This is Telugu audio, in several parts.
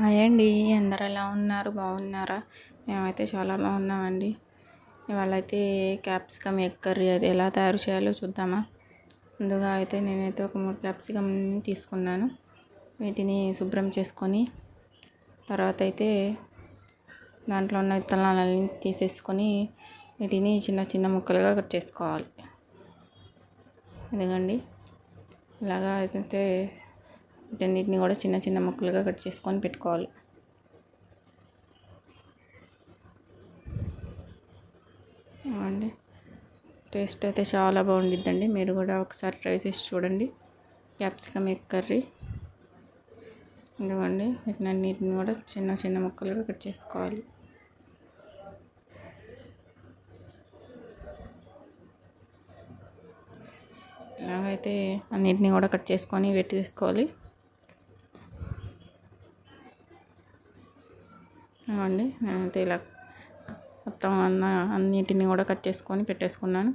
హాయ్ అండి. అందరు ఎలా ఉన్నారు? బాగున్నారా? మేమైతే చాలా బాగున్నామండి. ఇవాళైతే క్యాప్సికమ్ ఎగ్ కర్రీ అది ఎలా తయారు చేయాలో చూద్దామా? ముందుగా అయితే నేనైతే ఒక మూడు క్యాప్సికమ్ని తీసుకున్నాను. వీటిని శుభ్రం చేసుకొని తర్వాత అయితే దాంట్లో ఉన్న విత్తనాలన్నీ తీసేసుకొని వీటిని చిన్న చిన్న ముక్కలుగా కట్ చేసుకోవాలి. ఎందుకండి ఇలాగా అయితే వీటన్నిటిని కూడా చిన్న చిన్న ముక్కలుగా కట్ చేసుకొని పెట్టుకోవాలి. అండి టేస్ట్ అయితే చాలా బాగుండిద్దండి. మీరు కూడా ఒకసారి ట్రై చేసి చూడండి. Capsicum egg curry. ఇదిగోండి వీటినన్నిటిని కూడా చిన్న చిన్న ముక్కలుగా కట్ చేసుకోవాలి. ఇలాగైతే అన్నిటిని కూడా కట్ చేసుకొని వెట్టి తీసుకోవాలి అండి నేనైతే ఇలా మొత్తం అన్న అన్నిటిని కూడా కట్ చేసుకొని పెట్టేసుకున్నాను.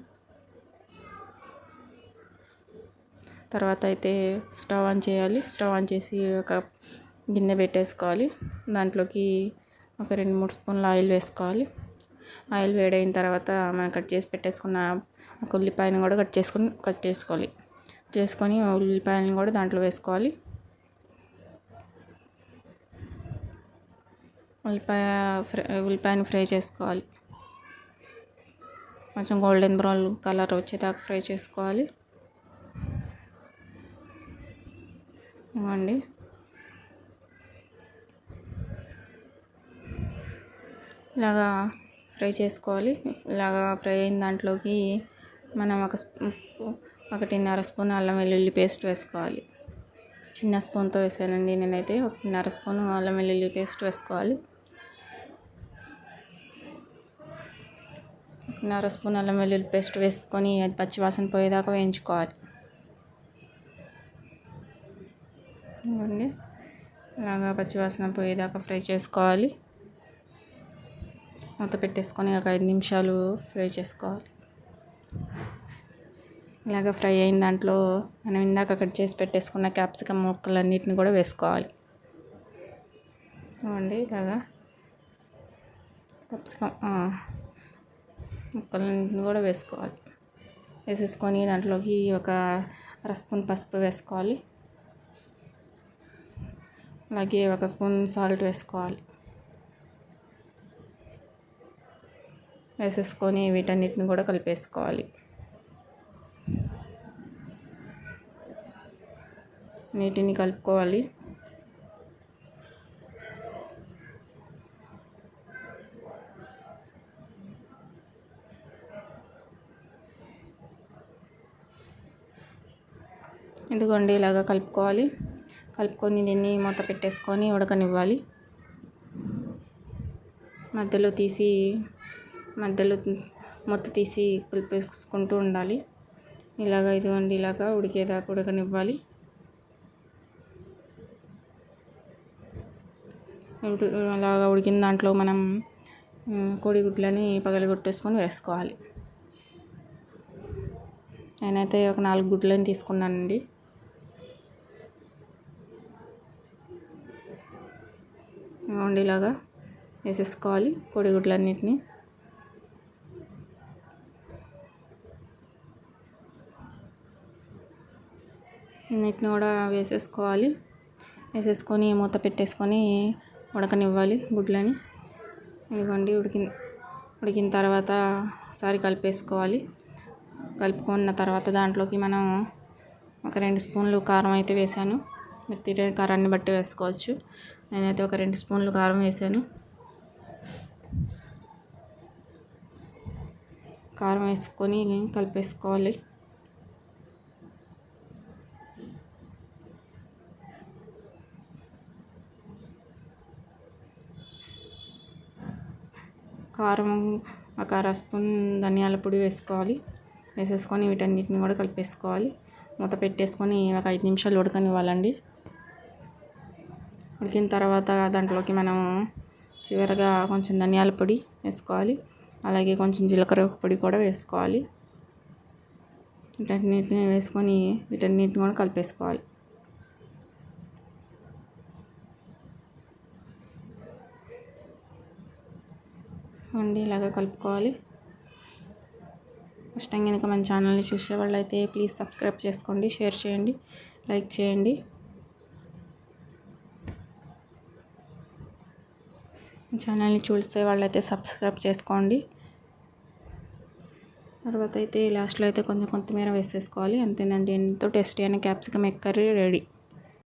తర్వాత అయితే స్టవ్ ఆన్ చేయాలి. స్టవ్ ఆన్ చేసి ఒక గిన్నె పెట్టేసుకోవాలి. దాంట్లోకి ఒక రెండు మూడు స్పూన్ల ఆయిల్ వేసుకోవాలి. ఆయిల్ వేడైన తర్వాత మనం కట్ చేసి పెట్టేసుకున్న ఒక ఉల్లిపాయను కూడా కట్ చేసుకొని కట్ చేసుకోవాలి. చేసుకొని ఉల్లిపాయలను కూడా దాంట్లో వేసుకోవాలి. ఉల్లిపాయ ఫ్రై ఉల్లిపాయను ఫ్రై చేసుకోవాలి. కొంచెం గోల్డెన్ బ్రౌన్ కలర్ వచ్చేదాకా ఫ్రై చేసుకోవాలి. ఇవ్వండి. ఇలాగా ఫ్రై చేసుకోవాలి. ఇలాగా ఫ్రై అయిన దాంట్లోకి మనం ఒక ఒకటిన్నర స్పూన్ అల్లం వెల్లుల్లి పేస్ట్ వేసుకోవాలి. చిన్న స్పూన్తో వేసానండి నేనైతే. ఒకటిన్నర స్పూన్ అల్లం వెల్లుల్లి పేస్ట్ వేసుకోవాలి. ఒకటిన్నర స్పూన్ అల్లం వెల్లుల్లి పేస్ట్ వేసుకొని అది పచ్చివాసన పోయేదాకా వేయించుకోవాలి. ఇవ్వండి ఇలాగా పచ్చివాసన పోయేదాకా ఫ్రై చేసుకోవాలి. మూత పెట్టేసుకొని ఒక ఐదు నిమిషాలు ఫ్రై చేసుకోవాలి. ఇలాగ ఫ్రై అయిన దాంట్లో మనం ఇందాక కట్ చేసి పెట్టేసుకున్న క్యాప్సికమ్ ముక్కలన్నిటిని కూడా వేసుకోవాలి. ఇవ్వండి ఇలాగా క్యాప్సికమ్ ముక్కలన్నింటిని కూడా వేసుకోవాలి. వేసేసుకొని దాంట్లోకి ఒక అర స్పూన్ పసుపు వేసుకోవాలి. అలాగే ఒక స్పూన్ సాల్ట్ వేసుకోవాలి. వేసేసుకొని వీటన్నిటిని కూడా కలిపేసుకోవాలి. నీటిని కలుపుకోవాలి. ఇదిగోండి ఇలాగా కలుపుకోవాలి. కలుపుకొని దీన్ని మూత పెట్టేసుకొని ఉడకనివ్వాలి. మధ్యలో తీసి మధ్యలో మూత తీసి కలిపేసుకుంటూ ఉండాలి. ఇలాగ ఇదిగోండి ఇలాగా ఉడికేదాకా ఉడకనివ్వాలి. అలాగా ఉడికిన దాంట్లో మనం కోడిగుడ్లని పగలగొట్టేసుకొని వేసుకోవాలి. నేనైతే ఒక నాలుగు గుడ్లని తీసుకున్నానండి. ఉండేలాగా వేసేసుకోవాలి కోడిగుడ్లన్నిటిని అన్నిటిని కూడా వేసేసుకోవాలి. వేసేసుకొని మూత పెట్టేసుకొని ఉడకనివ్వాలి గుడ్లని. ఇదిగోండి ఉడికి ఉడికిన తర్వాత ఒకసారి కలిపేసుకోవాలి. కలుపుకున్న తర్వాత దాంట్లోకి మనం ఒక రెండు స్పూన్లు కారం అయితే వేసాను. మీరు తినే కారాన్ని బట్టి వేసుకోవచ్చు. నేనైతే ఒక రెండు స్పూన్లు కారం వేసాను. కారం వేసుకొని కలిపేసుకోవాలి. కారం ఒక అర స్పూన్ ధనియాల పొడి వేసుకోవాలి. వేసేసుకొని వీటన్నిటిని కూడా కలిపేసుకోవాలి. మూత పెట్టేసుకొని ఒక ఐదు నిమిషాలు ఉడకనివ్వాలండి. ఉడికిన తర్వాత దాంట్లోకి మనము చివరిగా కొంచెం ధనియాల పొడి వేసుకోవాలి. అలాగే కొంచెం జీలకర్ర పొడి కూడా వేసుకోవాలి. వీటన్నిటిని వేసుకొని వీటన్నిటిని కూడా కలిపేసుకోవాలి. వండి ఇలాగా కలుపుకోవాలి. ఫస్ట్ కనుక మన ఛానల్ని చూసే వాళ్ళైతే ప్లీజ్ సబ్స్క్రైబ్ చేసుకోండి షేర్ చేయండి లైక్ చేయండి. ఛానల్ని చూసే వాళ్ళైతే సబ్స్క్రైబ్ చేసుకోండి. తర్వాత అయితే లాస్ట్లో అయితే కొంచెం కొత్తిమీర వేసేసుకోవాలి. అంతేనండి. ఎంతో టేస్టీ అయిన క్యాప్సికమ్ ఎగ్ కర్రీ రెడీ.